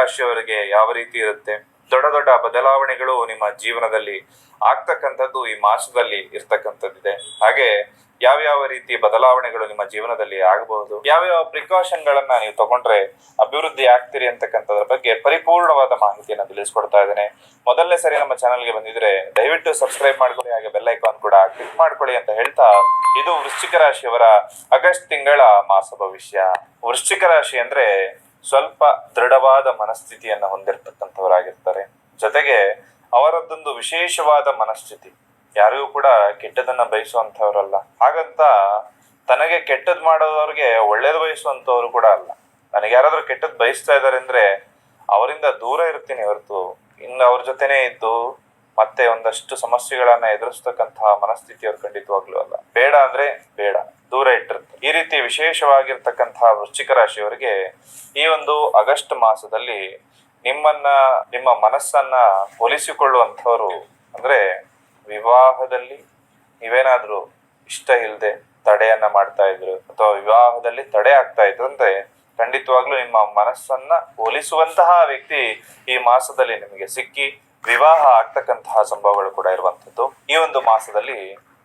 ರಾಶಿಯವರಿಗೆ ಯಾವ ರೀತಿ ಇರುತ್ತೆ? ದೊಡ್ಡ ದೊಡ್ಡ ಬದಲಾವಣೆಗಳು ನಿಮ್ಮ ಜೀವನದಲ್ಲಿ ಆಗ್ತಕ್ಕಂಥದ್ದು ಈ ಮಾಸದಲ್ಲಿ ಇರ್ತಕ್ಕಂಥದ್ದಿದೆ. ಹಾಗೆ ಯಾವ್ಯಾವ ರೀತಿ ಬದಲಾವಣೆಗಳು ನಿಮ್ಮ ಜೀವನದಲ್ಲಿ ಆಗಬಹುದು? ಯಾವ್ಯಾವ ಪ್ರಿಕಾಷನ್ ಗಳನ್ನ ನೀವು ತಗೊಂಡ್ರೆ ಅಭಿವೃದ್ಧಿ ಆಗ್ತೀರಿ ಅಂತಕ್ಕಂಥದ್ರ ಬಗ್ಗೆ ಪರಿಪೂರ್ಣವಾದ ಮಾಹಿತಿಯನ್ನು ತಿಳಿಸ್ಕೊಡ್ತಾ ಇದ್ದೇನೆ. ಮೊದಲನೇ ಸರಿ ನಮ್ಮ ಚಾನಲ್ಗೆ ಬಂದಿದ್ರೆ ದಯವಿಟ್ಟು ಸಬ್ಸ್ಕ್ರೈಬ್ ಮಾಡ್ಕೊಳ್ಳಿ, ಹಾಗೆ ಬೆಲ್ ಐಕಾನ್ ಕೂಡ ಕ್ಲಿಕ್ ಮಾಡ್ಕೊಳ್ಳಿ ಅಂತ ಹೇಳ್ತಾ ಇದು ವೃಶ್ಚಿಕ ರಾಶಿಯವರ ಆಗಸ್ಟ್ ತಿಂಗಳ ಮಾಸ ಭವಿಷ್ಯ. ವೃಶ್ಚಿಕ ರಾಶಿ ಅಂದ್ರೆ ಸ್ವಲ್ಪ ದೃಢವಾದ ಮನಸ್ಥಿತಿಯನ್ನು ಹೊಂದಿರತಕ್ಕಂಥವರಾಗಿರ್ತಾರೆ. ಜೊತೆಗೆ ಅವರದ್ದೊಂದು ವಿಶೇಷವಾದ ಮನಸ್ಥಿತಿ. ಯಾರಿಗೂ ಕೂಡ ಕೆಟ್ಟದನ್ನ ಬಯಸುವಂತವ್ರಲ್ಲ ಹಾಗಂತ ತನಗೆ ಕೆಟ್ಟದ್ ಮಾಡೋದವ್ರಿಗೆ ಒಳ್ಳೇದು ಬಯಸುವಂಥವ್ರು ಕೂಡ ಅಲ್ಲ. ನನಗೆ ಯಾರಾದ್ರೂ ಕೆಟ್ಟದ್ ಬಯಸ್ತಾ ಇದ್ದಾರೆ ಅಂದ್ರೆ ಅವರಿಂದ ದೂರ ಇರ್ತೀನಿ ಹೊರತು. ಇನ್ನು ಅವ್ರ ಜೊತೆನೇ ಇದ್ದು ಮತ್ತೆ ಒಂದಷ್ಟು ಸಮಸ್ಯೆಗಳನ್ನ ಎದುರಿಸ್ತಕ್ಕಂತಹ ಮನಸ್ಥಿತಿ ಅವ್ರು ಖಂಡಿತವಾಗ್ಲೂ ಅಲ್ಲ. ಬೇಡ ಅಂದ್ರೆ ಬೇಡ, ದೂರ ಇಟ್ಟಿರುತ್ತೆ. ಈ ರೀತಿ ವಿಶೇಷವಾಗಿರ್ತಕ್ಕಂತಹ ವೃಶ್ಚಿಕ ರಾಶಿಯವರಿಗೆ ಈ ಒಂದು ಆಗಸ್ಟ್ ಮಾಸದಲ್ಲಿ ನಿಮ್ಮನ್ನ, ನಿಮ್ಮ ಮನಸ್ಸನ್ನ ಒಲಿಸಿಕೊಳ್ಳುವಂಥವ್ರು ಅಂದ್ರೆ ವಿವಾಹದಲ್ಲಿ ನೀವೇನಾದ್ರೂ ಇಷ್ಟ ಇಲ್ಲದೆ ತಡೆಯನ್ನ ಮಾಡ್ತಾ ಇದ್ರು ಅಥವಾ ವಿವಾಹದಲ್ಲಿ ತಡೆ ಆಗ್ತಾ ಇದ್ರು ಅಂದ್ರೆ ಖಂಡಿತವಾಗ್ಲೂ ನಿಮ್ಮ ಮನಸ್ಸನ್ನ ಹೋಲಿಸುವಂತಹ ವ್ಯಕ್ತಿ ಈ ಮಾಸದಲ್ಲಿ ನಿಮಗೆ ಸಿಕ್ಕಿ ವಿವಾಹ ಆಗ್ತಕ್ಕಂತಹ ಸಂಭವಗಳು ಕೂಡ ಇರುವಂತದ್ದು ಈ ಒಂದು ಮಾಸದಲ್ಲಿ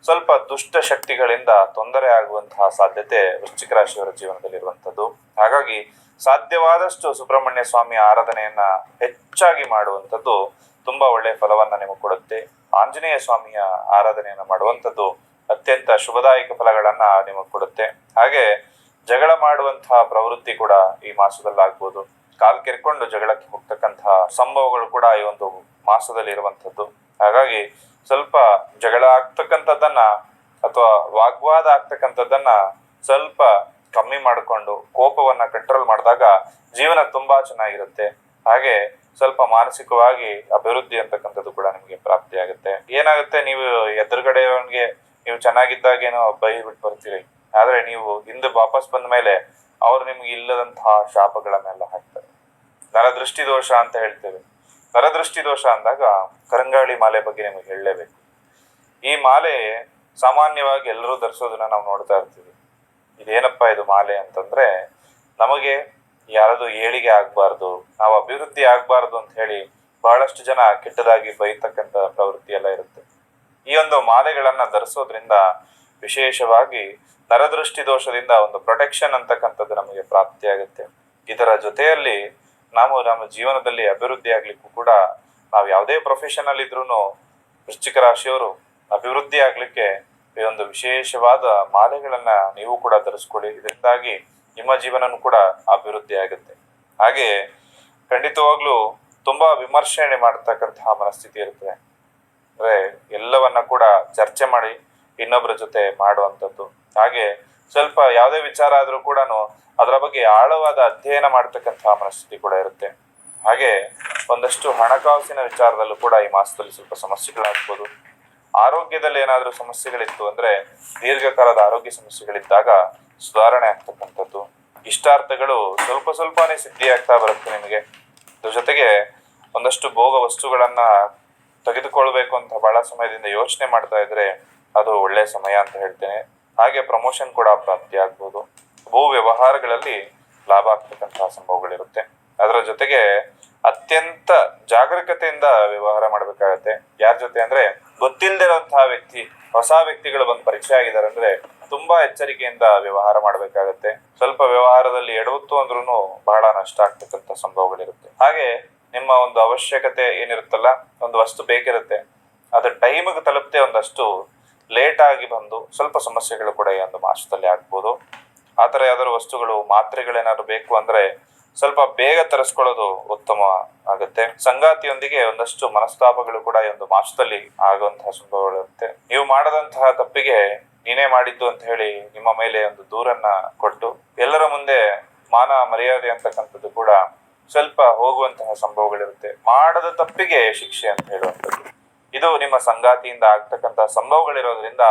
ಸ್ವಲ್ಪ ದುಷ್ಟ ಶಕ್ತಿಗಳಿಂದ ತೊಂದರೆ ಆಗುವಂತಹ ಸಾಧ್ಯತೆ ವೃಶ್ಚಿಕ ರಾಶಿಯವರ ಜೀವನದಲ್ಲಿ ಇರುವಂತದ್ದು ಹಾಗಾಗಿ ಸಾಧ್ಯವಾದಷ್ಟು ಸುಬ್ರಹ್ಮಣ್ಯ ಸ್ವಾಮಿ ಆರಾಧನೆಯನ್ನ ಹೆಚ್ಚಾಗಿ ಮಾಡುವಂಥದ್ದು ತುಂಬಾ ಒಳ್ಳೆಯ ಫಲವನ್ನ ನಿಮಗೆ ಕೊಡುತ್ತೆ. ಆಂಜನೇಯ ಸ್ವಾಮಿಯ ಆರಾಧನೆಯನ್ನ ಮಾಡುವಂಥದ್ದು ಅತ್ಯಂತ ಶುಭದಾಯಕ ಫಲಗಳನ್ನ ನಿಮಗೆ ಕೊಡುತ್ತೆ. ಹಾಗೆ ಜಗಳ ಮಾಡುವಂತಹ ಪ್ರವೃತ್ತಿ ಕೂಡ ಈ ಮಾಸದಲ್ಲಿ ಆಗ್ಬೋದು ಕಾಲ್ ಕೆರ್ಕೊಂಡು ಜಗಳಕ್ಕೆ ಹೋಗ್ತಕ್ಕಂತಹ ಸಂಭವಗಳು ಕೂಡ ಈ ಒಂದು ಮಾಸದಲ್ಲಿ ಇರುವಂತದ್ದು ಹಾಗಾಗಿ ಸ್ವಲ್ಪ ಜಗಳ ಆಗ್ತಕ್ಕಂಥದ್ದನ್ನ ಅಥವಾ ವಾಗ್ವಾದ ಆಗ್ತಕ್ಕಂಥದ್ದನ್ನ ಸ್ವಲ್ಪ ಕಮ್ಮಿ ಮಾಡಿಕೊಂಡು ಕೋಪವನ್ನ ಕಂಟ್ರೋಲ್ ಮಾಡಿದಾಗ ಜೀವನ ತುಂಬಾ ಚೆನ್ನಾಗಿರುತ್ತೆ. ಹಾಗೆ ಸ್ವಲ್ಪ ಮಾನಸಿಕವಾಗಿ ಅಭಿವೃದ್ಧಿ ಅಂತಕ್ಕಂಥದ್ದು ಕೂಡ ನಿಮಗೆ ಪ್ರಾಪ್ತಿಯಾಗುತ್ತೆ ಏನಾಗುತ್ತೆ ನೀವು ಎದುರುಗಡೆಯವನಿಗೆ ನೀವು ಚೆನ್ನಾಗಿದ್ದಾಗೇನೋ ಬೈ ಬಿಟ್ಟು ಬರ್ತೀರಿ. ಆದ್ರೆ ನೀವು ಹಿಂದೆ ವಾಪಸ್ ಬಂದ ಮೇಲೆ ಅವ್ರು ನಿಮ್ಗೆ ಇಲ್ಲದಂತಹ ಶಾಪಗಳನ್ನೆಲ್ಲ ಹಾಕ್ತಾರೆ. ನರದೃಷ್ಟಿ ದೋಷ ಅಂತ ಹೇಳ್ತೇವೆ. ನರದೃಷ್ಟಿ ದೋಷ ಅಂದಾಗ ಕರಂಗಾಳಿ ಮಾಲೆ ಬಗ್ಗೆ ನಿಮಗೆ ಹೇಳಲೇಬೇಕು. ಈ ಮಾಲೆ ಸಾಮಾನ್ಯವಾಗಿ ಎಲ್ಲರೂ ಧರಿಸೋದನ್ನ ನಾವು ನೋಡ್ತಾ ಇರ್ತೀವಿ. ಇದೇನಪ್ಪ ಇದು ಮಾಲೆ ಅಂತಂದ್ರೆ ನಮಗೆ ಯಾರದು ಏಳಿಗೆ ಆಗ್ಬಾರ್ದು, ನಾವು ಅಭಿವೃದ್ಧಿ ಆಗ್ಬಾರ್ದು ಅಂತ ಹೇಳಿ ಬಹಳಷ್ಟು ಜನ ಕೆಟ್ಟದಾಗಿ ಬೈತಕ್ಕಂತ ಪ್ರವೃತ್ತಿ ಎಲ್ಲ ಇರುತ್ತೆ. ಈ ಒಂದು ಮಾಲೆಗಳನ್ನ ಧರಿಸೋದ್ರಿಂದ ವಿಶೇಷವಾಗಿ ನರದೃಷ್ಟಿ ದೋಷದಿಂದ ಒಂದು ಪ್ರೊಟೆಕ್ಷನ್ ಅಂತಕ್ಕಂಥದ್ದು ನಮಗೆ ಪ್ರಾಪ್ತಿಯಾಗುತ್ತೆ. ಇದರ ಜೊತೆಯಲ್ಲಿ ನಾವು ನಮ್ಮ ಜೀವನದಲ್ಲಿ ಅಭಿವೃದ್ಧಿ ಆಗ್ಲಿಕ್ಕೂ ಕೂಡ ನಾವು ಯಾವುದೇ ಪ್ರೊಫೆಷನ್ ಅಲ್ಲಿ ಇದ್ರೂ ವೃಶ್ಚಿಕ ರಾಶಿಯವರು ಅಭಿವೃದ್ಧಿ ಆಗ್ಲಿಕ್ಕೆ ಈ ಒಂದು ವಿಶೇಷವಾದ ಮಾಲೆಗಳನ್ನ ನೀವು ಕೂಡ ಧರಿಸ್ಕೊಳ್ಳಿ. ಇದರಿಂದಾಗಿ ನಿಮ್ಮ ಜೀವನನೂ ಕೂಡ ಅಭಿವೃದ್ಧಿ ಆಗುತ್ತೆ. ಹಾಗೆ ಖಂಡಿತವಾಗ್ಲೂ ತುಂಬಾ ವಿಮರ್ಶನೆ ಮಾಡತಕ್ಕಂತಹ ಮನಸ್ಥಿತಿ ಇರುತ್ತೆ. ಅಂದ್ರೆ ಎಲ್ಲವನ್ನ ಕೂಡ ಚರ್ಚೆ ಮಾಡಿ ಇನ್ನೊಬ್ಬರ ಜೊತೆ ಮಾಡುವಂಥದ್ದು. ಹಾಗೆ ಸ್ವಲ್ಪ ಯಾವುದೇ ವಿಚಾರ ಆದ್ರೂ ಕೂಡ ಅದರ ಬಗ್ಗೆ ಆಳವಾದ ಅಧ್ಯಯನ ಮಾಡ್ತಕ್ಕಂತಹ ಮನಸ್ಥಿತಿ ಕೂಡ ಇರುತ್ತೆ. ಹಾಗೆ ಒಂದಷ್ಟು ಹಣಕಾಸಿನ ವಿಚಾರದಲ್ಲೂ ಕೂಡ ಈ ಮಾಸದಲ್ಲಿ ಸ್ವಲ್ಪ ಸಮಸ್ಯೆಗಳಾಗ್ಬೋದು. ಆರೋಗ್ಯದಲ್ಲಿ ಏನಾದರೂ ಸಮಸ್ಯೆಗಳಿತ್ತು ಅಂದ್ರೆ ದೀರ್ಘಕಾಲದ ಆರೋಗ್ಯ ಸಮಸ್ಯೆಗಳಿದ್ದಾಗ ಸುಧಾರಣೆ ಆಗ್ತಕ್ಕಂಥದ್ದು. ಇಷ್ಟಾರ್ಥಗಳು ಸ್ವಲ್ಪ ಸ್ವಲ್ಪನೇ ಸಿದ್ಧಿ ಆಗ್ತಾ ಬರುತ್ತೆ ನಿಮಗೆ. ಅದ್ರ ಜೊತೆಗೆ ಒಂದಷ್ಟು ಭೋಗ ವಸ್ತುಗಳನ್ನ ತೆಗೆದುಕೊಳ್ಬೇಕು ಅಂತ ಬಹಳ ಸಮಯದಿಂದ ಯೋಚನೆ ಮಾಡ್ತಾ ಇದ್ರೆ ಅದು ಒಳ್ಳೆ ಸಮಯ ಅಂತ ಹೇಳ್ತೇನೆ. ಹಾಗೆ ಪ್ರಮೋಷನ್ ಕೂಡ ಪ್ರಾಪ್ತಿ ಆಗ್ಬೋದು. ಭೂ ವ್ಯವಹಾರಗಳಲ್ಲಿ ಲಾಭ ಆಗ್ತಕ್ಕಂತಹ ಸಂಭವಗಳಿರುತ್ತೆ. ಅದರ ಜೊತೆಗೆ ಅತ್ಯಂತ ಜಾಗರೂಕತೆಯಿಂದ ವ್ಯವಹಾರ ಮಾಡ್ಬೇಕಾಗತ್ತೆ. ಯಾರ ಜೊತೆ ಅಂದ್ರೆ ಗೊತ್ತಿಲ್ಲದಿರುವಂತಹ ವ್ಯಕ್ತಿ, ಹೊಸ ವ್ಯಕ್ತಿಗಳು ಬಂದು ಪರಿಚಯ ಆಗಿದ್ದಾರೆ ಅಂದ್ರೆ ತುಂಬಾ ಎಚ್ಚರಿಕೆಯಿಂದ ವ್ಯವಹಾರ ಮಾಡ್ಬೇಕಾಗತ್ತೆ. ಸ್ವಲ್ಪ ವ್ಯವಹಾರದಲ್ಲಿ ಎಡವತ್ತು ಅಂದ್ರೂ ಬಹಳ ನಷ್ಟ ಆಗ್ತಕ್ಕಂಥ ಸಂಭವಗಳಿರುತ್ತೆ. ಹಾಗೆ ನಿಮ್ಮ ಒಂದು ಅವಶ್ಯಕತೆ ಏನಿರುತ್ತಲ್ಲ, ಒಂದು ವಸ್ತು ಬೇಕಿರುತ್ತೆ, ಅದು ಟೈಮಿಗೆ ತಲುಪದೆ ಒಂದಷ್ಟು ಲೇಟ್ ಆಗಿ ಬಂದು ಸ್ವಲ್ಪ ಸಮಸ್ಯೆಗಳು ಕೂಡ ಈ ಒಂದು ಮಾಸದಲ್ಲಿ ಆಗ್ಬೋದು. ಆ ಥರ ಯಾವ್ದಾದ್ರು ವಸ್ತುಗಳು, ಮಾತ್ರೆಗಳೇನಾದ್ರು ಬೇಕು ಅಂದ್ರೆ ಸ್ವಲ್ಪ ಬೇಗ ತರಿಸ್ಕೊಳ್ಳೋದು ಉತ್ತಮ ಆಗುತ್ತೆ. ಸಂಗಾತಿಯೊಂದಿಗೆ ಒಂದಷ್ಟು ಮನಸ್ತಾಪಗಳು ಕೂಡ ಈ ಒಂದು ಮಾಸದಲ್ಲಿ ಆಗುವಂತಹ ಸಂಭವಗಳಿರುತ್ತೆ ನೀವು ಮಾಡದಂತಹ ತಪ್ಪಿಗೆ ನೀನೇ ಮಾಡಿದ್ದು ಅಂತ ಹೇಳಿ ನಿಮ್ಮ ಮೇಲೆ ಒಂದು ದೂರನ್ನ ಕೊಟ್ಟು, ಎಲ್ಲರ ಮುಂದೆ ಮಾನ ಮರ್ಯಾದೆ ಅಂತಕ್ಕಂಥದ್ದು ಕೂಡ ಸ್ವಲ್ಪ ಹೋಗುವಂತಹ ಸಂಭವಗಳಿರುತ್ತೆ. ಮಾಡದ ತಪ್ಪಿಗೆ ಶಿಕ್ಷೆ ಅಂತ ಹೇಳುವಂಥದ್ದು. ಇದು ನಿಮ್ಮ ಸಂಗಾತಿಯಿಂದ ಆಗ್ತಕ್ಕಂತಹ ಸಂಭವಗಳಿರೋದ್ರಿಂದ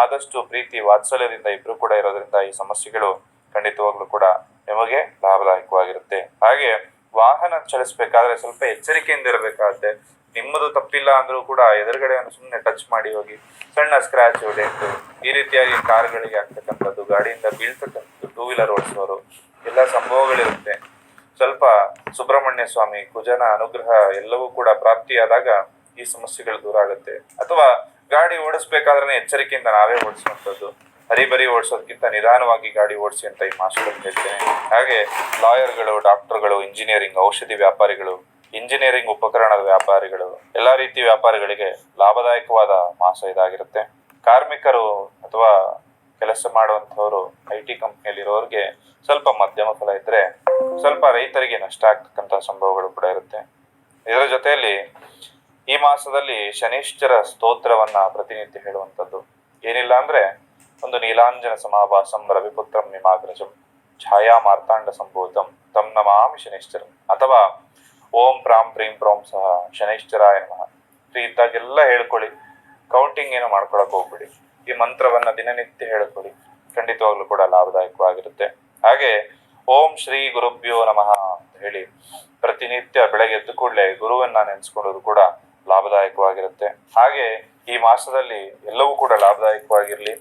ಆದಷ್ಟು ಪ್ರೀತಿ, ವಾತ್ಸಲ್ಯದಿಂದ ಇಬ್ರು ಕೂಡ ಇರೋದ್ರಿಂದ ಈ ಸಮಸ್ಯೆಗಳು ಖಂಡಿತವಾಗ್ಲೂ ಕೂಡ ನಿಮಗೆ ಲಾಭದಾಯಕವಾಗಿರುತ್ತೆ. ಹಾಗೆ ವಾಹನ ಚಲಿಸಬೇಕಾದ್ರೆ ಸ್ವಲ್ಪ ಎಚ್ಚರಿಕೆಯಿಂದ ಇರಬೇಕಾಗುತ್ತೆ. ನಿಮ್ಮದು ತಪ್ಪಿಲ್ಲ ಅಂದ್ರೂ ಕೂಡ ಎದುರುಗಡೆ ಸುಮ್ಮನೆ ಟಚ್ ಮಾಡಿ ಹೋಗಿ ಸಣ್ಣ ಸ್ಕ್ರಾಚ್ ಡೆಂಟು ಈ ರೀತಿಯಾಗಿ ಕಾರ್ಗಳಿಗೆ ಆಗ್ತಕ್ಕಂಥದ್ದು ಗಾಡಿಯಿಂದ ಬೀಳ್ತಕ್ಕಂಥದ್ದು ಟೂ ವೀಲರ್ ಓಡಿಸೋರು, ಎಲ್ಲ ಸಂಭವಗಳಿರುತ್ತೆ. ಸ್ವಲ್ಪ ಸುಬ್ರಹ್ಮಣ್ಯ ಸ್ವಾಮಿ, ಕುಜನ ಅನುಗ್ರಹ ಎಲ್ಲವೂ ಕೂಡ ಪ್ರಾಪ್ತಿಯಾದಾಗ ಈ ಸಮಸ್ಯೆಗಳು ದೂರ ಆಗುತ್ತೆ. ಅಥವಾ ಗಾಡಿ ಓಡಿಸ್ಬೇಕಾದ್ರೆ ಎಚ್ಚರಿಕೆಯಿಂದ ನಾವೇ ಓಡಿಸುವಂಥದ್ದು. ಹರಿಬರಿ ಓಡಿಸೋದಕ್ಕಿಂತ ನಿಧಾನವಾಗಿ ಗಾಡಿ ಓಡಿಸಿ ಅಂತ ಈ ಮಾಸ್ಟರ್ ಹೇಳ್ತೇನೆ. ಹಾಗೆ ಲಾಯರ್ಗಳು, ಡಾಕ್ಟರ್ಗಳು, ಇಂಜಿನಿಯರಿಂಗ್, ಔಷಧಿ ವ್ಯಾಪಾರಿಗಳು, ಇಂಜಿನಿಯರಿಂಗ್ ಉಪಕರಣದ ವ್ಯಾಪಾರಿಗಳು, ಎಲ್ಲಾ ರೀತಿ ವ್ಯಾಪಾರಿಗಳಿಗೆ ಲಾಭದಾಯಕವಾದ ಮಾಸ ಇದಾಗಿರುತ್ತೆ. ಕಾರ್ಮಿಕರು ಅಥವಾ ಕೆಲಸ ಮಾಡುವಂಥವರು ಐ ಟಿ ಕಂಪ್ನಿಯಲ್ಲಿರೋರಿಗೆ ಸ್ವಲ್ಪ ಮಧ್ಯಮ ಫಲ ಇದ್ರೆ ಸ್ವಲ್ಪ ರೈತರಿಗೆ ನಷ್ಟ ಆಗ್ತಕ್ಕಂಥ ಸಂಭವಗಳು ಕೂಡ ಇರುತ್ತೆ. ಇದರ ಜೊತೆಯಲ್ಲಿ ಈ ಮಾಸದಲ್ಲಿ ಶನಿಶ್ಚರ ಸ್ತೋತ್ರವನ್ನ ಪ್ರತಿನಿತ್ಯ ಹೇಳುವಂಥದ್ದು. ಏನಿಲ್ಲ ಅಂದ್ರೆ ಒಂದು ನೀಲಾಂಜನ ಸಮಾಭಾಸಂ ರವಿಪುತ್ರಂ ನಿಮಾಗ್ರಜಂ ಛಾಯಾ ಮಾರ್ತಾಂಡ ಸಂಭೂತಂ ತಂ ನಮಾಮಿ ಶನಿಶ್ಚರಂ. ಅಥವಾ ಓಂ ಪ್ರಾಂ ಪ್ರೀಂ ಪ್ರೋಂ ಸಹ ಶನೈಶ್ಚರಾಯ ನಮಃ. ಫ್ರೀ ಇದ್ದಾಗೆಲ್ಲ ಹೇಳ್ಕೊಳ್ಳಿ. ಕೌಂಟಿಂಗ್ ಏನು ಮಾಡ್ಕೊಳಕ್ ಹೋಗ್ಬಿಡಿ. ಈ ಮಂತ್ರವನ್ನ ದಿನನಿತ್ಯ ಹೇಳ್ಕೊಳ್ಳಿ. ಖಂಡಿತವಾಗ್ಲೂ ಕೂಡ ಲಾಭದಾಯಕವಾಗಿರುತ್ತೆ. ಹಾಗೆ ಓಂ ಶ್ರೀ ಗುರುಭ್ಯೋ ನಮಃ ಅಂತ ಹೇಳಿ ಪ್ರತಿನಿತ್ಯ ಬೆಳಗ್ಗೆ ಎದ್ದು ಕೂಡಲೇ ಗುರುವನ್ನ ನೆನೆಸ್ಕೊಳ್ಳೋದು ಕೂಡ ಲಾಭದಾಯಕವಾಗಿರುತ್ತೆ. ಹಾಗೆ ಈ ಮಾಸದಲ್ಲಿ ಎಲ್ಲವೂ ಕೂಡ ಲಾಭದಾಯಕವಾಗಿರ್ಲಿ.